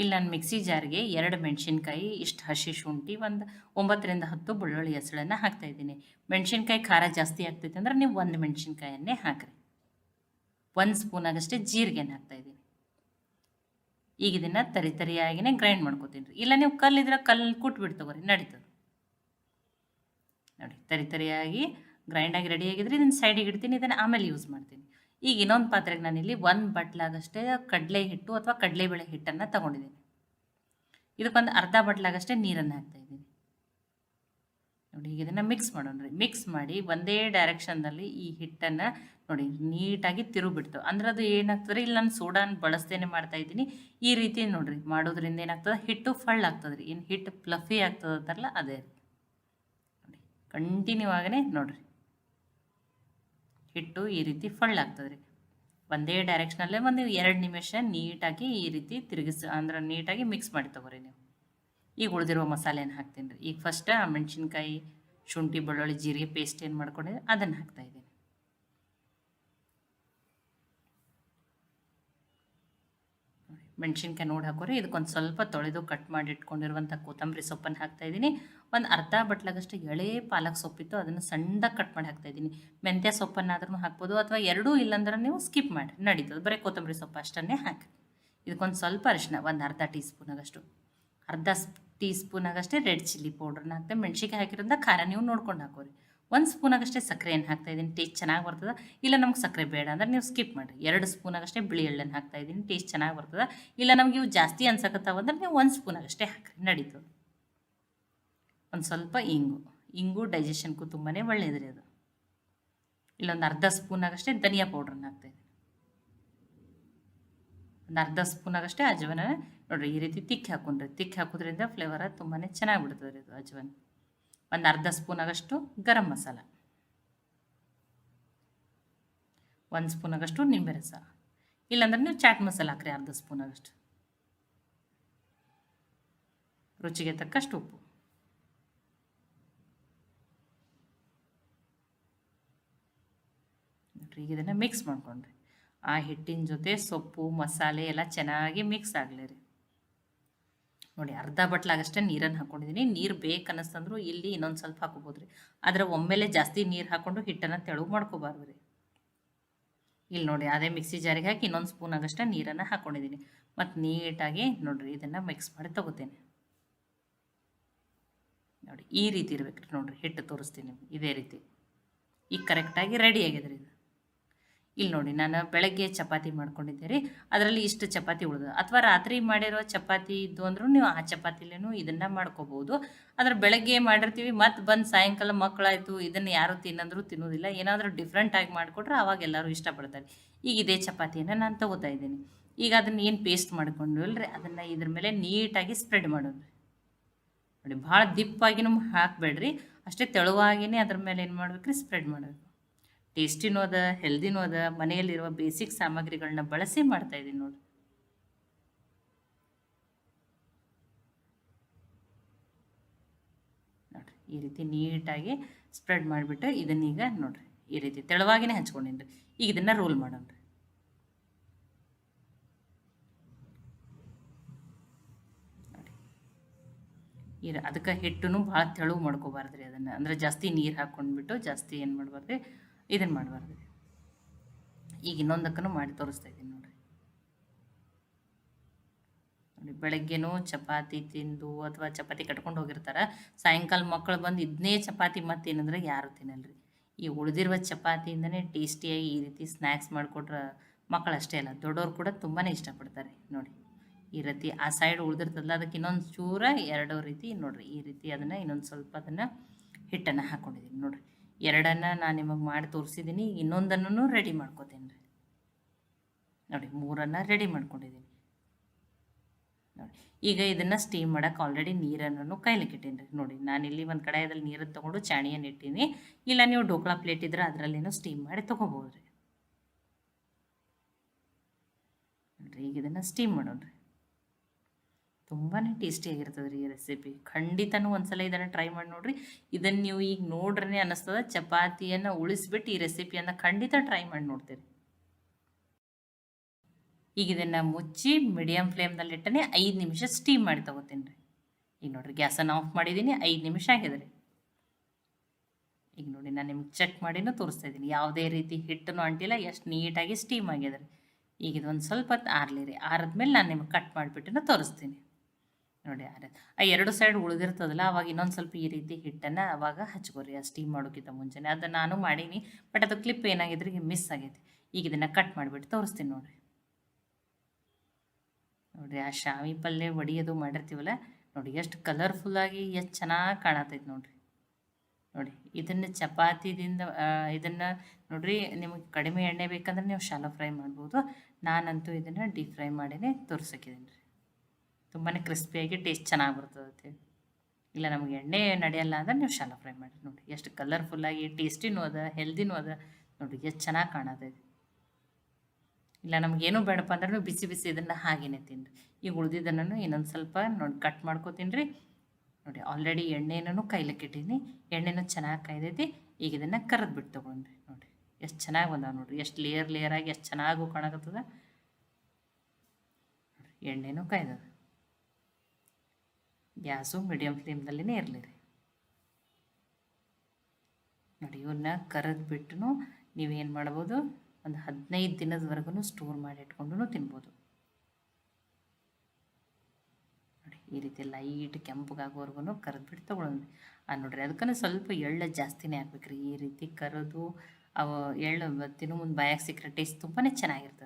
ಇಲ್ಲಿ ನಾನು ಮಿಕ್ಸಿ ಜಾರ್ಗೆ ಎರಡು ಮೆಣಸಿನ್ಕಾಯಿ, ಇಷ್ಟು ಹಸಿ ಶುಂಠಿ, ಒಂದು ಒಂಬತ್ತರಿಂದ ಹತ್ತು ಬೆಳ್ಳುಳ್ಳಿ ಹೆಸಳನ್ನು ಹಾಕ್ತಾಯಿದ್ದೀನಿ ಮೆಣಸಿನ್ಕಾಯಿ ಖಾರ ಜಾಸ್ತಿ ಆಗ್ತೈತೆ ಅಂದ್ರೆ ನೀವು ಒಂದು ಮೆಣಸಿನ್ಕಾಯನ್ನೇ ಹಾಕಿರಿ. ಒಂದು ಸ್ಪೂನಾಗಷ್ಟೇ ಜೀರಿಗೆನ ಹಾಕ್ತಾಯಿದ್ದೀನಿ ಈಗ ಇದನ್ನು ತರಿ ತರಿಯಾಗಿನೇ ಗ್ರೈಂಡ್ ಮಾಡ್ಕೊತೀನಿ ಇಲ್ಲ ನೀವು ಕಲ್ಲಿದ್ರೆ ಕಲ್ಲು ಕುಟ್ಬಿಟ್ಟು ತಗೋರಿ, ನಡೀತದೆ. ನೋಡಿ, ತರಿ ತರಿಯಾಗಿ ಗ್ರೈಂಡಾಗಿ ರೆಡಿ ಆಗಿದ್ರೆ ಇದನ್ನು ಸೈಡಿಗೆ ಇಡ್ತೀನಿ, ಇದನ್ನು ಆಮೇಲೆ ಯೂಸ್ ಮಾಡ್ತೀನಿ. ಈಗ ಇನ್ನೊಂದು ಪಾತ್ರೆಗೆ ನಾನಿಲ್ಲಿ ಒಂದು ಬಟ್ಲಾಗಷ್ಟೇ ಕಡಲೆ ಹಿಟ್ಟು ಅಥವಾ ಕಡಲೆಬೇಳೆ ಹಿಟ್ಟನ್ನು ತಗೊಂಡಿದ್ದೀನಿ. ಇದಕ್ಕೊಂದು ಅರ್ಧ ಬಟ್ಲಾಗಷ್ಟೇ ನೀರನ್ನು ಹಾಕ್ತಾ ಇದ್ದೀನಿ ನೋಡಿ ಈಗ ಇದನ್ನು ಮಿಕ್ಸ್ ಮಾಡೋಣ ರೀ. ಮಿಕ್ಸ್ ಮಾಡಿ ಒಂದೇ ಡೈರೆಕ್ಷನ್ನಲ್ಲಿ ಈ ಹಿಟ್ಟನ್ನು ನೋಡಿ, ನೀಟಾಗಿ ತಿರುಗಿಬಿಡ್ತು. ಅಂದ್ರೆ ಅದು ಏನಾಗ್ತದೆ ಇಲ್ಲಿ ನಾನು ಸೋಡಾನ ಬಳಸ್ತೇನೆ ಮಾಡ್ತಾ ಇದ್ದೀನಿ ಈ ರೀತಿ ನೋಡಿರಿ, ಮಾಡೋದ್ರಿಂದ ಏನಾಗ್ತದೆ, ಹಿಟ್ಟು ಫಳ್ಳ ಆಗ್ತದೆ ರೀ. ಏನು ಹಿಟ್ಟು ಫ್ಲಫಿ ಆಗ್ತದಲ್ಲ ಅದೇ ನೋಡಿ ಕಂಟಿನ್ಯೂ ಆಗೇ ನೋಡಿರಿ. ಹಿಟ್ಟು ಈ ರೀತಿ ಫಳ್ಳಾಗ್ತದೆ ರೀ ಒಂದೇ ಡೈರೆಕ್ಷನಲ್ಲೇ ಒಂದು ಎರಡು ನಿಮಿಷ ನೀಟಾಗಿ ಈ ರೀತಿ ತಿರುಗಿಸಿ, ಅಂದ್ರೆ ನೀಟಾಗಿ ಮಿಕ್ಸ್ ಮಾಡಿ ತಗೋರಿ ನೀವು. ಈಗ ಉಳಿದಿರುವ ಮಸಾಲೆನ ಹಾಕ್ತೀನಿ ರೀ ಈಗ ಫಸ್ಟ್ ಮೆಣಸಿನ್ಕಾಯಿ, ಶುಂಠಿ, ಬೆಳ್ಳುಳ್ಳಿ, ಜೀರಿಗೆ ಪೇಸ್ಟ್ ಏನು ಮಾಡ್ಕೊಂಡಿದ್ದೆ ಅದನ್ನು ಹಾಕ್ತಾಯಿದ್ದೀನಿ ಮೆಣಸಿನ್ಕಾಯಿ ನೋಡಿ ಹಾಕೋರಿ. ಇದಕ್ಕೊಂದು ಸ್ವಲ್ಪ ತೊಳೆದು ಕಟ್ ಮಾಡಿ ಇಟ್ಕೊಂಡಿರುವಂಥ ಕೊತ್ತಂಬರಿ ಸೊಪ್ಪನ್ನು ಹಾಕ್ತಾಯಿದ್ದೀನಿ ಒಂದು ಅರ್ಧ ಬಟ್ಲಾಗಷ್ಟು ಎಳೆ ಪಾಲಕ್ ಸೊಪ್ಪಿತ್ತು, ಅದನ್ನು ಸಣ್ಣದಾಗಿ ಕಟ್ ಮಾಡಿ ಹಾಕ್ತಾಯಿದ್ದೀನಿ ಮೆಂತ್ಯ ಸೊಪ್ಪನ್ನಾದ್ರೂ ಹಾಕ್ಬೋದು, ಅಥವಾ ಎರಡೂ ಇಲ್ಲಾಂದ್ರೆ ನೀವು ಸ್ಕಿಪ್ ಮಾಡಿ. ನಡೀತದೆ, ಬರೀ ಕೊತ್ತಂಬರಿ ಸೊಪ್ಪು ಅಷ್ಟನ್ನೇ ಹಾಕಿ. ಇದಕ್ಕೊಂದು ಸ್ವಲ್ಪ ಅರಿಶಿನ ಒಂದು ಅರ್ಧ ಟೀ ಸ್ಪೂನಾಗಷ್ಟು ಅರ್ಧ ಟೀ ಸ್ಪೂನಾಗಷ್ಟೇ ರೆಡ್ ಚಿಲ್ಲಿ ಪೌಡ್ರನ್ನ ಹಾಕ್ತೆ. ಮೆಣ್ಸಿನ್ಕಾಯಿ ಹಾಕಿರೋದ್ರಿಂದ ಖಾರ ನೀವು ನೋಡ್ಕೊಂಡು ಹಾಕೋರಿ. ಒಂದು ಸ್ಪೂನಾಗಷ್ಟೇ ಸಕ್ಕರೆಯನ್ನು ಹಾಕ್ತಾಯಿದ್ದೀನಿ ಟೇಸ್ಟ್ ಚೆನ್ನಾಗಿ ಬರ್ತದೆ. ಇಲ್ಲ ನಮ್ಗೆ ಸಕ್ಕರೆ ಬೇಡ ಅಂದ್ರೆ ನೀವು ಸ್ಕಿಪ್ ಮಾಡಿ ಎರಡು ಸ್ಪೂನಾಗಷ್ಟೇ ಬಿಳಿ ಎಳ್ಳನ್ನು ಹಾಕ್ತಾಯಿದ್ದೀನಿ ಟೇಸ್ಟ್ ಚೆನ್ನಾಗಿ ಬರ್ತದೆ. ಇಲ್ಲ ನಮ್ಗೆ ಇವು ಜಾಸ್ತಿ ಅನ್ಸಕತ್ತಾವ ಅಂದ್ರೆ ನೀವು ಒಂದು ಸ್ಪೂನಾಗಷ್ಟೇ ಹಾಕ್ರಿ ನಡೀತದೆ ಒಂದು ಸ್ವಲ್ಪ ಇಂಗು ಇಂಗು ಡೈಜೆಷನ್ಗೂ ತುಂಬಾ ಒಳ್ಳೆಯದ್ರಿ ಅದು. ಇಲ್ಲೊಂದು ಅರ್ಧ ಸ್ಪೂನಾಗಷ್ಟೇ ಧನಿಯಾ ಪೌಡ್ರನ್ನ ಹಾಕ್ತಾಯಿದ್ದೀನಿ ಒಂದು ಅರ್ಧ ಸ್ಪೂನಾಗಷ್ಟೇ ಅಜವನ, ನೋಡಿರಿ ಈ ರೀತಿ ತಿಕ್ಕಿ ಹಾಕೊಂಡ್ರಿ, ತಿಕ್ಕಿ ಹಾಕೋದ್ರಿಂದ ಫ್ಲೇವರ ತುಂಬಾ ಚೆನ್ನಾಗಿ ಬಿಡ್ತದೆ ಇದು ಅಜವನ್. ಒಂದು ಅರ್ಧ ಸ್ಪೂನಾಗಷ್ಟು ಗರಂ ಮಸಾಲ. ಒಂದು ಸ್ಪೂನಾಗಷ್ಟು ನಿಂಬೆ ರಸ. ಇಲ್ಲಾಂದ್ರೆ ನೀವು ಚಾಟ್ ಮಸಾಲ ಹಾಕ್ರಿ ಅರ್ಧ ಸ್ಪೂನಾಗಷ್ಟು. ರುಚಿಗೆ ತಕ್ಕಷ್ಟು ಉಪ್ಪು. ಈಗ ಇದನ್ನು ಮಿಕ್ಸ್ ಮಾಡ್ಕೊಂಡ್ರಿ. ಆ ಹಿಟ್ಟಿನ ಜೊತೆ ಸೊಪ್ಪು, ಮಸಾಲೆ ಎಲ್ಲ ಚೆನ್ನಾಗಿ ಮಿಕ್ಸ್ ಆಗಲಿ ರೀ. ನೋಡಿ, ಅರ್ಧ ಬಟ್ಲಾಗಷ್ಟೇ ನೀರನ್ನು ಹಾಕ್ಕೊಂಡಿದ್ದೀನಿ ನೀರು ಬೇಕು ಅನ್ನಿಸ್ತಂದ್ರು ಇಲ್ಲಿ ಇನ್ನೊಂದು ಸ್ವಲ್ಪ ಹಾಕೋಬೋದು ರೀ ಆದರೆ ಒಮ್ಮೆಲೆ ಜಾಸ್ತಿ ನೀರು ಹಾಕ್ಕೊಂಡು ಹಿಟ್ಟನ್ನು ತೆಳುವು ಮಾಡ್ಕೋಬಾರ್ದು ರೀ ಇಲ್ಲಿ ನೋಡಿ, ಅದೇ ಮಿಕ್ಸಿ ಜಾರಿಗೆ ಹಾಕಿ ಇನ್ನೊಂದು ಸ್ಪೂನ್ ಆಗಷ್ಟೇ ನೀರನ್ನು ಹಾಕ್ಕೊಂಡಿದ್ದೀನಿ ಮತ್ತು ನೀಟಾಗಿ ನೋಡಿರಿ, ಇದನ್ನು ಮಿಕ್ಸ್ ಮಾಡಿ ತಗೋತೇನೆ. ನೋಡಿ, ಈ ರೀತಿ ಇರ್ಬೇಕು ನೋಡಿರಿ, ಹಿಟ್ಟು ತೋರಿಸ್ತೀನಿ ಇದೇ ರೀತಿ. ಈಗ ಕರೆಕ್ಟಾಗಿ ರೆಡಿ ಆಗಿದೆ ರೀ ಇದು. ಇಲ್ಲಿ ನೋಡಿ, ನಾನು ಬೆಳಗ್ಗೆ ಚಪಾತಿ ಮಾಡ್ಕೊಂಡಿದ್ದೆ ರೀ ಅದರಲ್ಲಿ ಇಷ್ಟು ಚಪಾತಿ ಉಳಿದು ಅಥವಾ ರಾತ್ರಿ ಮಾಡಿರೋ ಚಪಾತಿ ಇದ್ದು ಅಂದ್ರೂ ನೀವು ಆ ಚಪಾತಿಲೇನು ಇದನ್ನು ಮಾಡ್ಕೋಬೋದು. ಆದರೆ ಬೆಳಗ್ಗೆ ಮಾಡಿರ್ತೀವಿ, ಮತ್ತು ಬಂದು ಸಾಯಂಕಾಲ ಮಕ್ಕಳಾಯಿತು ಇದನ್ನು ಯಾರು ತಿನ್ನಂದ್ರೂ ತಿನ್ನೋದಿಲ್ಲ. ಏನಾದರೂ ಡಿಫ್ರೆಂಟಾಗಿ ಮಾಡಿಕೊಟ್ರೆ ಅವಾಗ ಎಲ್ಲರೂ ಇಷ್ಟಪಡ್ತಾರೆ. ಈಗ ಇದೇ ಚಪಾತಿಯನ್ನು ನಾನು ತಗೋತಾ ಇದ್ದೀನಿ. ಈಗ ಅದನ್ನು ಏನು ಪೇಸ್ಟ್ ಮಾಡ್ಕೊಂಡು ಇಲ್ರಿ, ಅದನ್ನು ಇದ್ರ ಮೇಲೆ ನೀಟಾಗಿ ಸ್ಪ್ರೆಡ್ ಮಾಡೋದು. ನೋಡಿ, ಭಾಳ ದಿಪ್ಪಾಗಿನೂ ಹಾಕಬೇಡ್ರಿ. ಅಷ್ಟೇ ತೆಳುವಾಗಿನೇ ಅದ್ರ ಮೇಲೆ ಏನು ಮಾಡ್ಬೇಕ್ರಿ ಸ್ಪ್ರೆಡ್ ಮಾಡಬೇಕು ಟೇಸ್ಟಿನೂ ಅದ, ಹೆಲ್ದಿನೂ ಅದ, ಮನೆಯಲ್ಲಿರುವ ಬೇಸಿಕ್ ಸಾಮಗ್ರಿಗಳನ್ನ ಬಳಸಿ ಮಾಡ್ತಾ ಇದ್ದೀನಿ ನೋಡಿ. ನೋಡ್ರಿ, ಈ ರೀತಿ ನೀಟಾಗಿ ಸ್ಪ್ರೆಡ್ ಮಾಡಿಬಿಟ್ಟು ಇದನ್ನೀಗ ನೋಡ್ರಿ, ಈ ರೀತಿ ತೆಳುವಾಗಿನೇ ಹಂಚ್ಕೊಂಡಿನ್ರಿ. ಈಗ ಇದನ್ನು ರೋಲ್ ಮಾಡೋಣ ಈ ಅದಕ್ಕೆ ಹಿಟ್ಟನ್ನು ಭಾಳ ತೆಳು ಮಾಡ್ಕೋಬಾರ್ದು ರೀ ಅದನ್ನು. ಅಂದರೆ ಜಾಸ್ತಿ ನೀರು ಹಾಕ್ಕೊಂಡ್ಬಿಟ್ಟು ಜಾಸ್ತಿ ಏನು ಮಾಡಬಾರ್ದು ಇದನ್ನು ಮಾಡಬಾರ್ದು. ಈಗ ಇನ್ನೊಂದಕ್ಕೂ ಮಾಡಿ ತೋರಿಸ್ತಾ ಇದ್ದೀನಿ ನೋಡಿರಿ. ನೋಡಿ, ಬೆಳಗ್ಗೆನೂ ಚಪಾತಿ ತಿಂದು ಅಥವಾ ಚಪಾತಿ ಕಟ್ಕೊಂಡು ಹೋಗಿರ್ತಾರೆ, ಸಾಯಂಕಾಲ ಮಕ್ಕಳು ಬಂದು ಇದನ್ನೇ ಚಪಾತಿ ಮತ್ತೇನಂದ್ರೆ ಯಾರು ತಿನ್ನಲ್ರಿ. ಈ ಉಳಿದಿರುವ ಚಪಾತಿಯಿಂದನೇ ಟೇಸ್ಟಿಯಾಗಿ ಈ ರೀತಿ ಸ್ನ್ಯಾಕ್ಸ್ ಮಾಡಿಕೊಟ್ರೆ ಮಕ್ಕಳು ಅಷ್ಟೇ ಅಲ್ಲ, ದೊಡ್ಡವ್ರು ಕೂಡ ತುಂಬಾ ಇಷ್ಟಪಡ್ತಾರೆ ನೋಡಿ. ಈ ರೀತಿ ಆ ಸೈಡ್ ಉಳಿದಿರ್ತದಲ್ಲ, ಅದಕ್ಕೆ ಇನ್ನೊಂದು ಚೂರ ಎರಡು ರೀತಿ ನೋಡಿರಿ, ಈ ರೀತಿ ಅದನ್ನು ಇನ್ನೊಂದು ಸ್ವಲ್ಪ ಅದನ್ನು ಹಿಟ್ಟನ್ನು ಹಾಕ್ಕೊಂಡಿದ್ದೀನಿ ನೋಡಿರಿ. ಎರಡನ್ನು ನಾನು ನಿಮಗೆ ಮಾಡಿ ತೋರಿಸಿದ್ದೀನಿ ಇನ್ನೊಂದನ್ನು ರೆಡಿ ಮಾಡ್ಕೋತೀನಿ ರೀ. ನೋಡಿ, ಮೂರನ್ನು ರೆಡಿ ಮಾಡ್ಕೊಂಡಿದ್ದೀನಿ ನೋಡಿ, ಈಗ ಇದನ್ನು ಸ್ಟೀಮ್ ಮಾಡೋಕೆ ಆಲ್ರೆಡಿ ನೀರನ್ನು ಕೈಲಿಕ್ಕೆ ಇಟ್ಟೀನಿ ರೀ. ನೋಡಿ ಇಲ್ಲಿ ಒಂದು ಕಡಾಯದಲ್ಲಿ ನೀರನ್ನು ತೊಗೊಂಡು ಚಾಣಿಯನ್ನು ಇಟ್ಟೀನಿ. ಇಲ್ಲ ನೀವು ಡೋಕ್ಳ ಪ್ಲೇಟ್ ಇದ್ರೆ ಅದರಲ್ಲೇನೋ ಸ್ಟೀಮ್ ಮಾಡಿ ತೊಗೋಬೋದು ರೀ ಈಗ ಇದನ್ನು ಸ್ಟೀಮ್ ಮಾಡೋಣ ರೀ ತುಂಬಾ ಟೇಸ್ಟಿಯಾಗಿರ್ತದೆ ರೀ ಈ ರೆಸಿಪಿ ಖಂಡಿತನೂ ಒಂದ್ಸಲ ಇದನ್ನು ಟ್ರೈ ಮಾಡಿ ನೋಡಿರಿ. ಇದನ್ನು ನೀವು ಈಗ ನೋಡ್ರೇ ಅನ್ನಿಸ್ತದೆ ಚಪಾತಿಯನ್ನು ಉಳಿಸ್ಬಿಟ್ಟು ಈ ರೆಸಿಪಿಯನ್ನು ಖಂಡಿತ ಟ್ರೈ ಮಾಡಿ ನೋಡ್ತೀರಿ. ಈಗ ಇದನ್ನು ಮುಚ್ಚಿ ಮೀಡಿಯಮ್ ಫ್ಲೇಮ್ನಲ್ಲಿ ಇಟ್ಟನೆ ಐದು ನಿಮಿಷ ಸ್ಟೀಮ್ ಮಾಡಿ ತೊಗೋತೀನಿ ರೀ. ಈಗ ನೋಡಿರಿ ಗ್ಯಾಸನ್ನು ಆಫ್ ಮಾಡಿದ್ದೀನಿ ಐದು ನಿಮಿಷ ಆಗಿದೆ ರೀ. ಈಗ ನೋಡಿ ನಾನು ನಿಮ್ಗೆ ಚೆಕ್ ಮಾಡಿನೂ ತೋರಿಸ್ತಾ ಇದ್ದೀನಿ ಯಾವುದೇ ರೀತಿ ಹಿಟ್ಟನ್ನು ಅಂಟಿಲ್ಲ, ಎಷ್ಟು ನೀಟಾಗಿ ಸ್ಟೀಮ್ ಆಗಿದೆ ರೀ. ಈಗ ಇದೊಂದು ಸ್ವಲ್ಪ ಹೊತ್ತು ಆರಲಿ ರೀ. ಆರಿದ್ಮೇಲೆ ನಾನು ನಿಮ್ಗೆ ಕಟ್ ಮಾಡಿಬಿಟ್ಟು ತೋರಿಸ್ತೀನಿ. ನೋಡಿ ಆ ಎರಡು ಸೈಡ್ ಉಳಿದಿರ್ತದಲ್ಲ, ಅವಾಗ ಇನ್ನೊಂದು ಸ್ವಲ್ಪ ಈ ರೀತಿ ಹಿಟ್ಟನ್ನು ಅವಾಗ ಹಚ್ಕೋರಿ, ಆ ಸ್ಟೀಮ್ ಮಾಡೋಕ್ಕಿಂತ ಮುಂಚೆನೇ. ಅದು ನಾನು ಮಾಡೀನಿ ಬಟ್ ಅದು ಕ್ಲಿಪ್ ಏನಾಗಿದ್ರೆ ಮಿಸ್ ಆಗೈತಿ. ಈಗ ಇದನ್ನು ಕಟ್ ಮಾಡಿಬಿಟ್ಟು ತೋರಿಸ್ತೀನಿ ನೋಡಿರಿ. ನೋಡಿರಿ, ಆ ಶಾವಿ ಪಲ್ಯ ಒಡಿಯೋದು ಮಾಡಿರ್ತೀವಲ್ಲ, ನೋಡಿ ಎಷ್ಟು ಕಲರ್ಫುಲ್ಲಾಗಿ ಎಷ್ಟು ಚೆನ್ನಾಗಿ ಕಾಣತೈತೆ ನೋಡಿರಿ. ನೋಡಿ, ಇದನ್ನು ಚಪಾತಿದಿಂದ ಇದನ್ನು ನೋಡಿರಿ, ನಿಮಗೆ ಕಡಿಮೆ ಎಣ್ಣೆ ಬೇಕಂದ್ರೆ ನೀವು ಶಾಲೋ ಫ್ರೈ ಮಾಡ್ಬೋದು. ನಾನಂತೂ ಇದನ್ನು ಡೀಪ್ ಫ್ರೈ ಮಾಡಿನೇ ತೋರ್ಸಕ್ಕಿದ್ದೀನಿ ರೀ ತುಂಬಾ ಕ್ರಿಸ್ಪಿಯಾಗಿ ಟೇಸ್ಟ್ ಚೆನ್ನಾಗಿ ಬರ್ತದೆ ಇಲ್ಲ, ನಮಗೆ ಎಣ್ಣೆ ನಡೆಯಲ್ಲ ಅಂದ್ರೆ ನೀವು ಶಾಲಾ ಫ್ರೈ ಮಾಡಿ ನೋಡಿ. ಎಷ್ಟು ಕಲರ್ಫುಲ್ಲಾಗಿ ಟೇಸ್ಟಿನೂ ಅದ ಹೆಲ್ದಿನೂ ಅದ. ನೋಡಿ, ಎಷ್ಟು ಚೆನ್ನಾಗಿ ಕಾಣತೈತಿ ಇಲ್ಲ ನಮಗೇನು ಬೇಡಪ್ಪ ಅಂದ್ರೆ ಬಿಸಿ ಬಿಸಿ ಇದನ್ನು ಹಾಗೇನೆ ತಿನ್ನಿರಿ ಈಗ ಉಳಿದಿದ್ದನ್ನು ಇನ್ನೊಂದು ಸ್ವಲ್ಪ ನೋಡಿ ಕಟ್ ಮಾಡ್ಕೋತೀನಿ ನೋಡಿ ಆಲ್ರೆಡಿ ಎಣ್ಣೆನೂ ಕೈಲಕ್ಕೆ ಇಟ್ಟೀನಿ ಎಣ್ಣೆನೂ ಚೆನ್ನಾಗಿ ಕಾಯ್ದೈತಿ. ಈಗ ಇದನ್ನು ಕರೆದು ಬಿಟ್ಟು ತೊಗೊಂಡ್ರಿ. ನೋಡಿ, ಎಷ್ಟು ಚೆನ್ನಾಗಿ ಬಂದಾವೆ ನೋಡಿರಿ. ಎಷ್ಟು ಲೇಯರ್ ಲೇಯರಾಗಿ ಎಷ್ಟು ಚೆನ್ನಾಗೂ ಕಾಣಕತ್ತದ. ಎಣ್ಣೆನೂ ಕಾಯ್ದದ. ಗ್ಯಾಸು ಮೀಡಿಯಮ್ ಫ್ಲೇಮ್ನಲ್ಲೇ ಇರಲಿ ರೀ ನೋಡಿ ಇವನ್ನ ಕರೆದ್ಬಿಟ್ಟು ನೀವೇನು ಮಾಡ್ಬೋದು, ಒಂದು ಹದಿನೈದು ದಿನದವರೆಗೂ ಸ್ಟೋರ್ ಮಾಡಿ ಇಟ್ಕೊಂಡು ತಿನ್ಬೋದು. ನೋಡಿ, ಈ ರೀತಿ ಲೈಟ್ ಕೆಂಪಗಾಗೋವರೆಗೂ ಕರೆದ್ಬಿಟ್ಟು ತೊಗೊಳೋದು ಆ ನೋಡ್ರಿ ಅದಕ್ಕೂ ಸ್ವಲ್ಪ ಎಳ್ಳು ಜಾಸ್ತಿನೇ ಹಾಕ್ಬೇಕ್ರಿ. ಈ ರೀತಿ ಕರೆದು ಅವು ಎಳ್ಳು ತಿನ್ನು ಮುಂದೆ ಬಾಯಾಗ ಸಿಕ್ಕರೆ ಟೇಸ್ಟ್ ತುಂಬಾ ಚೆನ್ನಾಗಿರ್ತದೆ ರೀ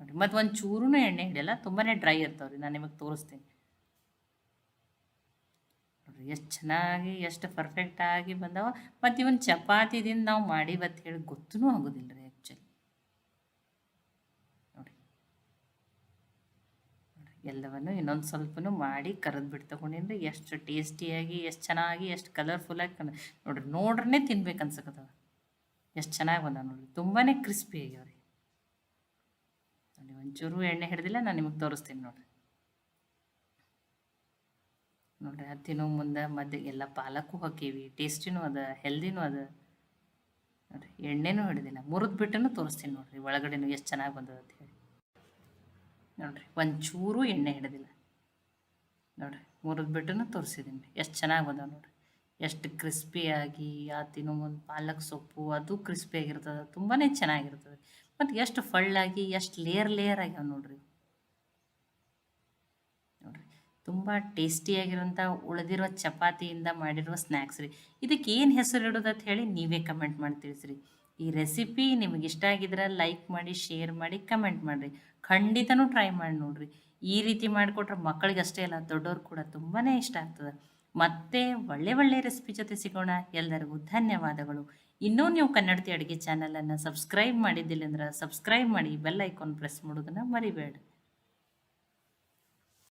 ನೋಡಿ, ಮತ್ತು ಒಂದು ಚೂರೂ ಎಣ್ಣೆ ಹಿಡಿಯಲ್ಲ ತುಂಬಾ ಡ್ರೈ ಇರ್ತಾವ್ರಿ ನಾನು ನಿಮಗೆ ತೋರಿಸ್ತೀನಿ. ನೋಡಿರಿ, ಎಷ್ಟು ಚೆನ್ನಾಗಿ, ಎಷ್ಟು ಪರ್ಫೆಕ್ಟಾಗಿ ಬಂದವ. ಮತ್ತು ಇವನ್ ಚಪಾತಿದಿಂದ ನಾವು ಮಾಡಿ ಮಾಡಿವತ್ತು ಹೇಳಿ ಗೊತ್ತೂ ಆಗೋದಿಲ್ಲ ರೀ ಆ್ಯಕ್ಚುಲಿ ನೋಡಿ. ನೋಡಿರಿ, ಎಲ್ಲವನ್ನು ಇನ್ನೊಂದು ಸ್ವಲ್ಪನೂ ಮಾಡಿ ಕರೆದು ಬಿಟ್ಟು ರೀ ಎಷ್ಟು ಟೇಸ್ಟಿಯಾಗಿ ಎಷ್ಟು ಚೆನ್ನಾಗಿ, ಎಷ್ಟು ಕಲರ್ಫುಲ್ಲಾಗಿ ಕಂಡು ನೋಡ್ರಿ ನೋಡ್ರೇ ತಿನ್ಬೇಕು ಅನ್ಸಕತ್ತವ ಎಷ್ಟು ಚೆನ್ನಾಗಿ ಬಂದಾವ ನೋಡಿರಿ ತುಂಬಾ ಕ್ರಿಸ್ಪಿ ಆಗ್ಯಾವ ರೀ ನೋಡಿ ಒಂಚೂರು ಎಣ್ಣೆ ಹಿಡ್ದಿಲ್ಲ, ನಾನು ನಿಮಗೆ ತೋರಿಸ್ತೀನಿ ನೋಡಿರಿ. ನೋಡ್ರಿ ಅದು ತಿನ್ನೋ ಮುಂದೆ ಮಧ್ಯೆ ಎಲ್ಲ ಪಾಲಕ್ಕು ಹಾಕೀವಿ, ಟೇಸ್ಟಿನೂ ಅದ, ಹೆಲ್ದಿನೂ ಅದ. ನೋಡಿರಿ, ಎಣ್ಣೆನೂ ಹಿಡಿದಿಲ್ಲ, ಮುರಿದು ಬಿಟ್ಟನು ತೋರಿಸ್ತೀನಿ ನೋಡಿರಿ, ಒಳಗಡೆನೂ ಎಷ್ಟು ಚೆನ್ನಾಗಿ ಬಂದದ ಅಂತ ಹೇಳಿ. ನೋಡಿರಿ, ಒಂಚೂರು ಎಣ್ಣೆ ಹಿಡಿದಿಲ್ಲ. ನೋಡಿರಿ, ಮುರಿದು ಬಿಟ್ಟನು ತೋರಿಸಿದ್ದೀನಿ ಎಷ್ಟು ಚೆನ್ನಾಗಿ ಬಂದವ ನೋಡಿರಿ. ಎಷ್ಟು ಕ್ರಿಸ್ಪಿಯಾಗಿ ಆ ತಿನ್ನೋ ಮುಂದೆ, ಪಾಲಕ್ ಸೊಪ್ಪು, ಅದು ಕ್ರಿಸ್ಪಿಯಾಗಿರ್ತದೆ ತುಂಬಾ ಚೆನ್ನಾಗಿರ್ತದೆ. ಮತ್ತು ಎಷ್ಟು ಫಳ್ಳಾಗಿ ಎಷ್ಟು ಲೇಯರ್ ಲೇಯರ್ ಆಗ್ಯಾವ ನೋಡ್ರಿ. ನೋಡ್ರಿ, ತುಂಬ ಟೇಸ್ಟಿಯಾಗಿರೋಂಥ ಉಳಿದಿರೋ ಚಪಾತಿಯಿಂದ ಮಾಡಿರುವ ಸ್ನ್ಯಾಕ್ಸ್ ರೀ. ಇದಕ್ಕೆ ಏನು ಹೆಸರು ಇಡೋದು ಹೇಳಿ ನೀವೇ ಕಮೆಂಟ್ ಮಾಡಿ ತಿಳಿಸ್ರಿ. ಈ ರೆಸಿಪಿ ನಿಮಗೆ ಇಷ್ಟ ಆಗಿದ್ರೆ ಲೈಕ್ ಮಾಡಿ ಶೇರ್ ಮಾಡಿ ಕಮೆಂಟ್ ಮಾಡಿರಿ. ಖಂಡಿತನೂ ಟ್ರೈ ಮಾಡಿ ನೋಡ್ರಿ. ಈ ರೀತಿ ಮಾಡಿಕೊಟ್ರೆ ಮಕ್ಕಳಿಗೆ ಅಷ್ಟೇ ಅಲ್ಲ ದೊಡ್ಡವ್ರು ಕೂಡ ತುಂಬಾ ಇಷ್ಟ ಆಗ್ತದೆ. ಮತ್ತೆ ಒಳ್ಳೆ ಒಳ್ಳೆ ರೆಸಿಪಿ ಜೊತೆ ಸಿಗೋಣ. ಎಲ್ಲರಿಗೂ ಧನ್ಯವಾದಗಳು. ಇನ್ನೂ ನೀವು ಕನ್ನಡತಿ ಅಡುಗೆ ಚಾನಲನ್ನು ಸಬ್ಸ್ಕ್ರೈಬ್ ಮಾಡಿದ್ದಿಲ್ಲ ಅಂದ್ರೆ ಸಬ್ಸ್ಕ್ರೈಬ್ ಮಾಡಿ ಬೆಲ್ ಐಕಾನ್ ಪ್ರೆಸ್ ಮಾಡೋದನ್ನು ಮರಿಬೇಡ.